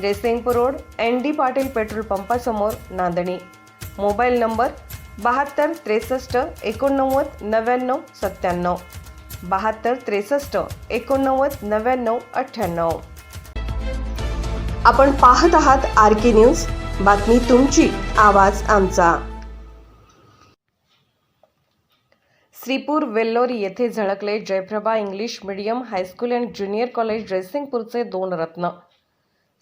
Jaysingpur road N D Patil petrol पंपासमोर Nandani. Mobile number बहात्तर त्रेसष्ट एकोणनव्वद नव्याण्णव सत्त्याण्णव. बहात्तर त्रेसष्ट एकोणनव्वद नव्याण्णव अठ्ठ्याण्णव. आपण पाहत आहात आर के न्यूज. बातमी तुमची आवाज आमचा. श्रीपूर वेल्लोरी येथे झळकले Jayprabha English medium high school and junior college ड्रेसिंगपूरचे दोन रत्न.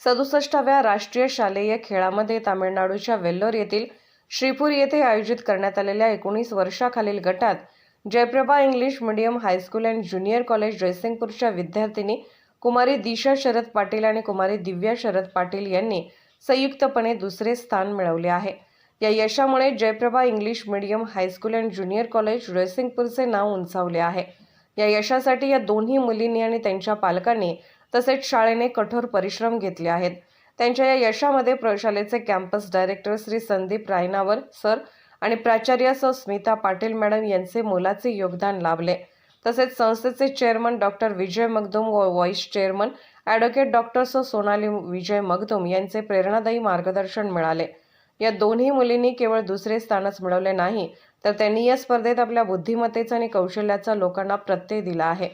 सदुसष्टाव्या राष्ट्रीय शालेय खेळामध्ये तामिळनाडूच्या वेल्लोर येथील श्रीपूर येथे आयोजित करण्यात आलेल्या एकोणीस वर्षाखालील गटात Jayprabha English medium high school and junior college ड्रेसिंगपूरच्या विद्यार्थिनी कुमारी दिशा शरद पाटील आणि कुमारी दिव्या शरद पाटील यांनी संयुक्तपणे दुसरे स्थान मिळवले आहे. या यशामुळे Jayprabha English medium high school and junior college ड्रेसिंगपूरचे नाव उंचावले आहे. या यशासाठी या दोन्ही मुलींनी आणि त्यांच्या पालकांनी तसेच शाळेने कठोर परिश्रम घेतले आहेत. त्यांच्या या यशामध्ये प्रयोगशाळेचे campus director Shri Sandeep Raynavar sir आणि प्राचार्य सौ स्मिता पाटील मॅडम यांचे मोलाचे योगदान लाभले. तसेच संस्थेचे चेअरमन डॉक्टर विजय मगदुम व व्हाईस चेअरमन ॲडव्होकेट डॉक्टर सौ सोनाली विजय मगदुम यांचे प्रेरणादायी मार्गदर्शन मिळाले. या दोन्ही मुलींनी केवळ दुसरे स्थानच मिळवले नाही तर त्यांनी या स्पर्धेत आपल्या बुद्धिमत्तेचा आणि कौशल्याचा लोकांना प्रत्यय दिला आहे.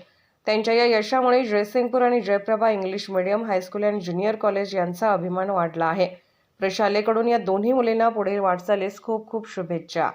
त्यांच्या या यशामुळे जयसिंगपूर आणि Jayprabha English medium high school and junior college यांचा अभिमान वाढला आहे. प्रशालेकडून या दोन्ही मुलींना पुढील वाटचालीस खूप खूप शुभेच्छा.